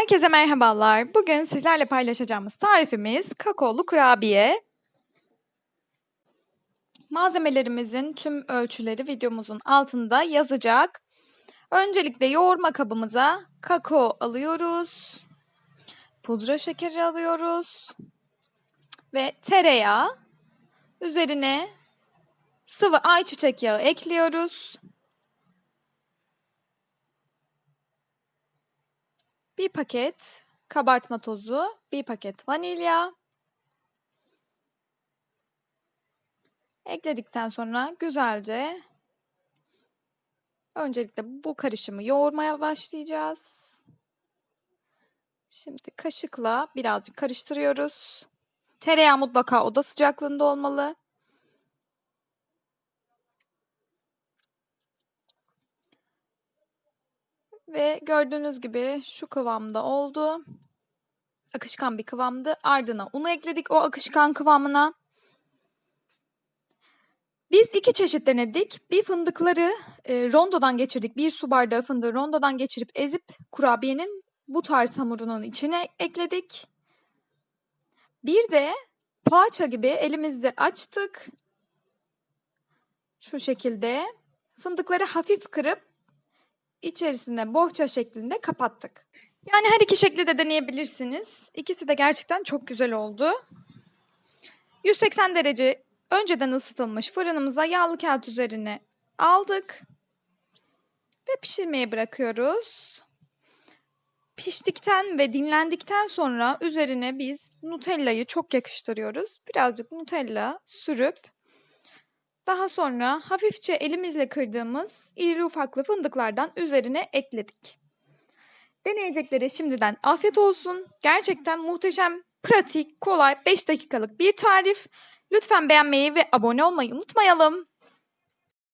Herkese merhabalar. Bugün sizlerle paylaşacağımız tarifimiz kakaolu kurabiye. Malzemelerimizin tüm ölçüleri videomuzun altında yazacak. Öncelikle yoğurma kabımıza kakao alıyoruz. Pudra şekeri alıyoruz. Ve tereyağı. Üzerine sıvı ayçiçek yağı ekliyoruz. Bir paket kabartma tozu, bir paket vanilya. Ekledikten sonra güzelce öncelikle bu karışımı yoğurmaya başlayacağız. Şimdi kaşıkla birazcık karıştırıyoruz. Tereyağı mutlaka oda sıcaklığında olmalı. Ve gördüğünüz gibi şu kıvamda oldu. Akışkan bir kıvamdı. Ardına unu ekledik o akışkan kıvamına. Biz iki çeşit denedik. Bir fındıkları e, rondodan geçirdik. Bir su bardağı fındığı rondodan geçirip ezip kurabiyenin bu tarz hamurunun içine ekledik. Bir de poğaça gibi elimizde açtık. Şu şekilde fındıkları hafif kırıp içerisine bohça şeklinde kapattık. Yani her iki şekli de deneyebilirsiniz. İkisi de gerçekten çok güzel oldu. 180 derece önceden ısıtılmış fırınımıza yağlı kağıt üzerine aldık. Ve pişirmeye bırakıyoruz. Piştikten ve dinlendikten sonra üzerine biz Nutella'yı çok yakıştırıyoruz. Birazcık Nutella sürüp daha sonra hafifçe elimizle kırdığımız irili ufaklı fındıklardan üzerine ekledik. Deneyeceklere şimdiden afiyet olsun. Gerçekten muhteşem, pratik, kolay, 5 dakikalık bir tarif. Lütfen beğenmeyi ve abone olmayı unutmayalım.